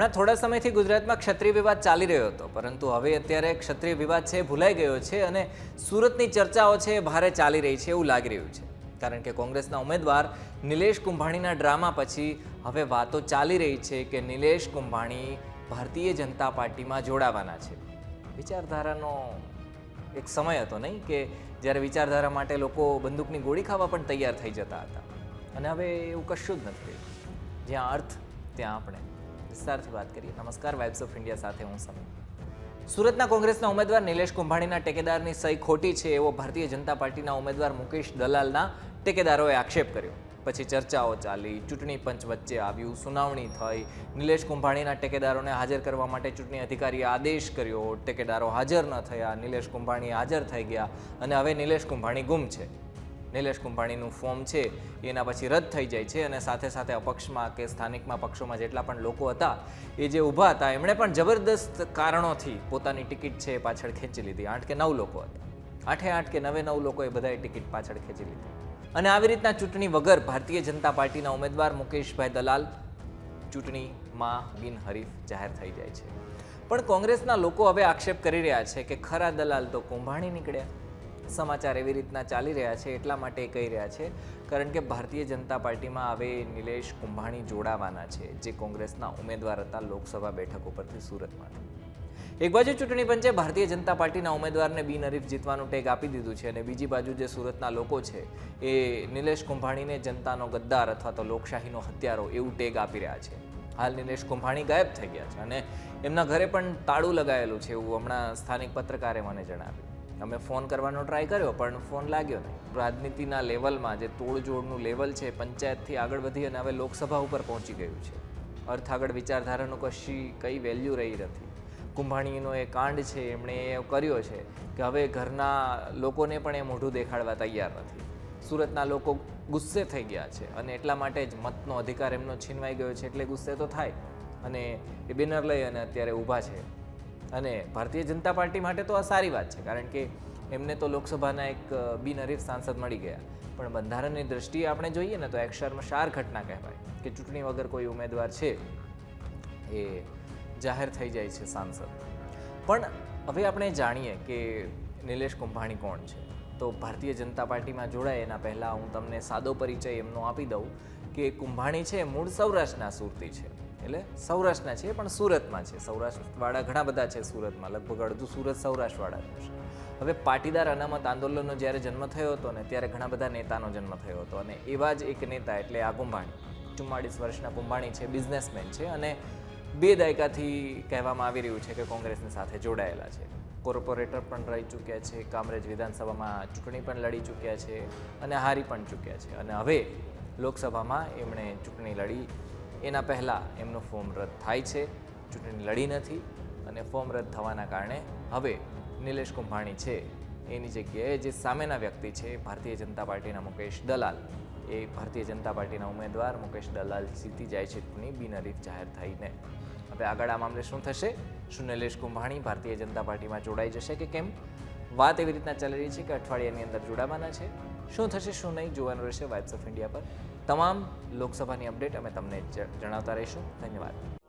હમણાં થોડા સમયથી ગુજરાતમાં ક્ષત્રિય વિવાદ ચાલી રહ્યો હતો, પરંતુ હવે અત્યારે ક્ષત્રિય વિવાદ છે ભૂલાઈ ગયો છે અને સુરતની ચર્ચાઓ છે ભારે ચાલી રહી છે એવું લાગી રહ્યું છે. કારણ કે કોંગ્રેસના ઉમેદવાર નિલેશ કુંભાણીના ડ્રામા પછી હવે વાતો ચાલી રહી છે કે નિલેશ કુંભાણી ભારતીય જનતા પાર્ટીમાં જોડાવાના છે. વિચારધારાનો એક સમય હતો નહીં કે જ્યારે વિચારધારા માટે લોકો બંદૂકની ગોળી ખાવા પણ તૈયાર થઈ જતા હતા. અને હવે એવું કશું જ નથી જ્યાં અર્થ, ત્યાં આપણે. વિસ્તારથી વાત કરીએ. નમસ્કાર વાઇબ્સ ઓફ ઇન્ડિયા સાથે હું સમય સુરતના કોંગ્રેસના ઉમેદવાર નિલેશ કુંભાણીના ટેકેદારની સહી ખોટી છે એવો ભારતીય જનતા પાર્ટીના ઉમેદવાર મુકેશ દલાલના ટેકેદારોએ આક્ષેપ કર્યો. પછી ચર્ચાઓ ચાલી, ચૂંટણી પંચ વચ્ચે આવ્યું, સુનાવણી થઈ. નિલેશ કુંભાણીના ટેકેદારોને હાજર કરવા માટે ચૂંટણી અધિકારીએ આદેશ કર્યો. ટેકેદારો હાજર ન થયા, નિલેશ કુંભાણી હાજર થઈ ગયા અને હવે નિલેશ કુંભાણી ગુમ છે. નિલેશ કુંભાણીનું ફોર્મ છે, એના પછી રદ થઈ જાય છે અને સાથે સાથે અપક્ષમાં કે સ્થાનિકમાં પક્ષોમાં જેટલા પણ લોકો હતા, એ જે ઊભા હતા, એમણે પણ જબરદસ્ત કારણોથી પોતાની ટિકિટ છે એ પાછળ ખેંચી લીધી. આઠ કે નવ લોકો હતા. આઠે આઠ કે નવે નવ લોકોએ બધાએ ટિકિટ પાછળ ખેંચી લીધી. અને આવી રીતના ચૂંટણી વગર ભારતીય જનતા પાર્ટીના ઉમેદવાર મુકેશભાઈ દલાલ ચૂંટણીમાં બિનહરીફ જાહેર થઈ જાય છે. પણ કોંગ્રેસના લોકો હવે આક્ષેપ કરી રહ્યા છે કે ખરા દલાલ તો કુંભાણી નીકળ્યા. સમાચાર એવી રીતના ચાલી રહ્યા છે, એટલા માટે કહી રહ્યા છે. કારણ કે ભારતીય જનતા પાર્ટીમાં હવે નિલેશ કુંભાણી જોડાવાના છે, જે કોંગ્રેસના ઉમેદવાર હતા લોકસભા બેઠક ઉપરથી સુરતમાંથી એક બાજુ ચૂંટણી પંચે ભારતીય જનતા પાર્ટીના ઉમેદવારને બિનહરીફ જીતવાનું ટેગ આપી દીધું છે અને બીજી બાજુ જે સુરતના લોકો છે, એ નિલેશ કુંભાણીને જનતાનો ગદ્દાર અથવા તો લોકશાહીનો હત્યારો એવું ટેગ આપી રહ્યા છે. હાલ નિલેશ કુંભાણી ગાયબ થઈ ગયા છે અને એમના ઘરે પણ તાળું લગાવેલું છે એવું હમણાં સ્થાનિક પત્રકારે મને જણાવ્યું. અમે ફોન કરવાનો ટ્રાય કર્યો, પણ ફોન લાગ્યો નહીં. રાજનીતિના લેવલમાં જે તોડજોડનું લેવલ છે પંચાયતથી આગળ વધી અને હવે લોકસભા ઉપર પહોંચી ગયું છે. અર્થ આગળ વિચારધારાનું કશી કઈ વેલ્યુ રહી નથી. કુંભાણીનો એ કાંડ છે, એમણે એ કર્યો છે કે હવે ઘરના લોકોને પણ એ મોઢું દેખાડવા તૈયાર નથી. સુરતના લોકો ગુસ્સે થઈ ગયા છે અને એટલા માટે જ મતનો અધિકાર એમનો છીનવાઈ ગયો છે, એટલે ગુસ્સે તો થાય. અને એ બેનર લઈ અને અત્યારે ઊભા છે. અને ભારતીય જનતા પાર્ટી માટે તો આ સારી વાત છે, કારણ કે એમને તો લોકસભાના એક બિનહરીફ સાંસદ મળી ગયા. પણ બંધારણની દ્રષ્ટિએ આપણે જોઈએ ને તો એક શર્મશાર ઘટના કહેવાય, કે ચૂંટણી વગર કોઈ ઉમેદવાર છે, એ જાહેર થઈ જાય છે સાંસદ. પણ હવે આપણે જાણીએ કે નિલેશ કુંભાણી કોણ છે. તો ભારતીય જનતા પાર્ટીમાં જોડાય, એના પહેલાં હું તમને સાદો પરિચય એમનો આપી દઉં, કે કુંભાણી છે, મૂળ સૌરાષ્ટ્રના સુરતી છે. એટલે સૌરાષ્ટ્રના છે, પણ સુરતમાં છે. સૌરાષ્ટ્રવાળા ઘણા બધા છે સુરતમાં. લગભગ અડધું સુરત સૌરાષ્ટ્રવાળા છે. હવે પાટીદાર અનામત આંદોલનનો જ્યારે જન્મ થયો હતો ને, ત્યારે ઘણા બધા નેતાનો જન્મ થયો હતો. અને એવા જ એક નેતા એટલે આ કુંભાણી. ચુમ્માળીસ વર્ષના કુંભાણી છે, બિઝનેસમેન છે અને બે દાયકાથી કહેવામાં આવી રહ્યું છે કે કોંગ્રેસની સાથે જોડાયેલા છે. કોર્પોરેટર પણ રહી ચૂક્યા છે, કામરેજ વિધાનસભામાં ચૂંટણી પણ લડી ચૂક્યા છે અને હારી પણ ચૂક્યા છે. અને હવે લોકસભામાં એમણે ચૂંટણી લડી એના પહેલાં એમનું ફોર્મ રદ થાય છે. ચૂંટણી લડી નથી અને ફોર્મ રદ થવાના કારણે હવે નિલેશ કુંભાણી છે. એની જગ્યાએ જે સામેના વ્યક્તિ છે, ભારતીય જનતા પાર્ટીના મુકેશ દલાલ. એ ભારતીય જનતા પાર્ટીના ઉમેદવાર મુકેશ દલાલ જીતી જાય છે ચૂંટણી બિનહરીફ જાહેર થઈને. હવે આગળ આ મામલે શું થશે? શું નિલેશ કુંભાણી ભારતીય જનતા પાર્ટીમાં જોડાઈ જશે કે કેમ? વાત એવી રીતના ચાલી રહી છે કે અઠવાડિયાની અંદર જોડાવાના છે. શું થશે, શું નહીં, જોવાનું રહેશે વાઇબ્સ ઓફ ઇન્ડિયા પર. તમામ લોકસભાની અપડેટ અમે તમને જણાવતા રહીશું. ધન્યવાદ.